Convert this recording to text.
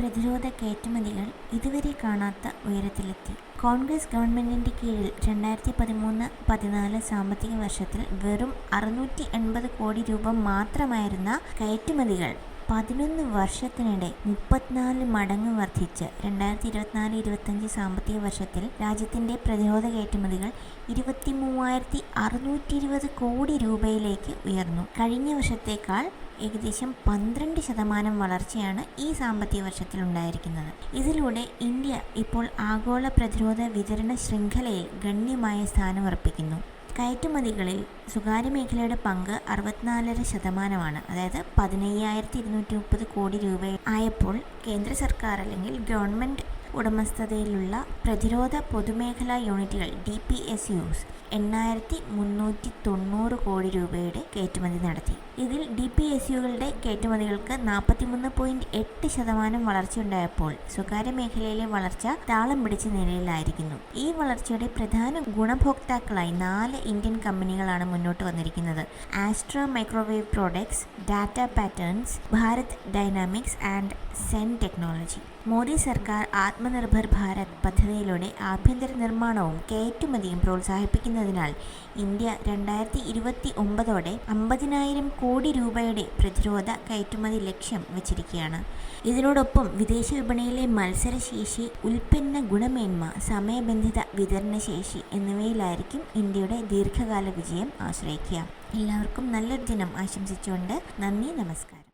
പ്രതിരോധ കയറ്റുമതികൾ ഇതുവരെ കാണാത്ത ഉയരത്തിലെത്തി. കോൺഗ്രസ് ഗവൺമെന്റിന്റെ കീഴിൽ രണ്ടായിരത്തി പതിമൂന്ന് പതിനാല് സാമ്പത്തിക വർഷത്തിൽ വെറും അറുന്നൂറ്റി എൺപത് കോടി രൂപ മാത്രമായിരുന്ന കയറ്റുമതികൾ പതിനൊന്ന് വർഷത്തിനിടെ മുപ്പത്തിനാല് മടങ്ങ് വർദ്ധിച്ച് രണ്ടായിരത്തി ഇരുപത്തിനാല് ഇരുപത്തഞ്ച് സാമ്പത്തിക വർഷത്തിൽ രാജ്യത്തിന്റെ പ്രതിരോധ കയറ്റുമതികൾ ഇരുപത്തി മൂവായിരത്തി അറുന്നൂറ്റി ഇരുപത് കോടി രൂപയിലേക്ക് ഉയർന്നു. കഴിഞ്ഞ വർഷത്തേക്കാൾ ഏകദേശം പന്ത്രണ്ട് ശതമാനം വളർച്ചയാണ് ഈ സാമ്പത്തിക വർഷത്തിൽ ഉണ്ടായിരിക്കുന്നത്. ഇതിലൂടെ ഇന്ത്യ ഇപ്പോൾ ആഗോള പ്രതിരോധ വിതരണ ശൃംഖലയിൽ ഗണ്യമായ സ്ഥാനമുറപ്പിക്കുന്നു കയറ്റുമതികളിൽ സ്വകാര്യ മേഖലയുടെ പങ്ക് അറുപത്തിനാലര ശതമാനമാണ്. അതായത് പതിനയ്യായിരത്തി ഇരുന്നൂറ്റി മുപ്പത് കോടി രൂപ ആയപ്പോൾ കേന്ദ്ര സർക്കാർ അല്ലെങ്കിൽ ഗവൺമെന്റ് ഉടമസ്ഥതയിലുള്ള പ്രതിരോധ പൊതുമേഖലാ യൂണിറ്റുകൾ ഡി പി എസ് യുസ് എണ്ണായിരത്തി മുന്നൂറ്റി തൊണ്ണൂറ് കോടി രൂപയുടെ കയറ്റുമതി നടത്തി. ഇതിൽ ഡി പി എസ് യുകളുടെ കയറ്റുമതികൾക്ക് നാൽപ്പത്തിമൂന്ന് പോയിന്റ് എട്ട് ശതമാനം വളർച്ചയുണ്ടായപ്പോൾ സ്വകാര്യ മേഖലയിലെ വളർച്ച താളം പിടിച്ച നിലയിലായിരിക്കുന്നു. ഈ വളർച്ചയുടെ പ്രധാന ഗുണഭോക്താക്കളായി നാല് ഇന്ത്യൻ കമ്പനികളാണ് മുന്നോട്ട് വന്നിരിക്കുന്നത്. Astro Microwave Products Data Patterns Bharat Dynamics and Zen Technology. Modi സർക്കാർ ആത്മനിർഭർ ഭാരത് പദ്ധതിയിലൂടെ ആഭ്യന്തര നിർമ്മാണവും കയറ്റുമതിയും പ്രോത്സാഹിപ്പിക്കുന്നതിനാൽ ഇന്ത്യ രണ്ടായിരത്തി ഇരുപത്തി ഒമ്പതോടെ അമ്പതിനായിരം കോടി രൂപയുടെ പ്രതിരോധ കയറ്റുമതി ലക്ഷ്യം വച്ചിരിക്കുകയാണ്. ഇതിനോടൊപ്പം വിദേശ വിപണിയിലെ മത്സരശേഷി ഉൽപ്പന്ന ഗുണമേന്മ സമയബന്ധിത വിതരണശേഷി എന്നിവയിലായിരിക്കും ഇന്ത്യയുടെ ദീർഘകാല വിജയം ആശ്രയിക്കുക. എല്ലാവർക്കും നല്ലൊരു ദിനം ആശംസിച്ചുകൊണ്ട് നന്ദി നമസ്കാരം.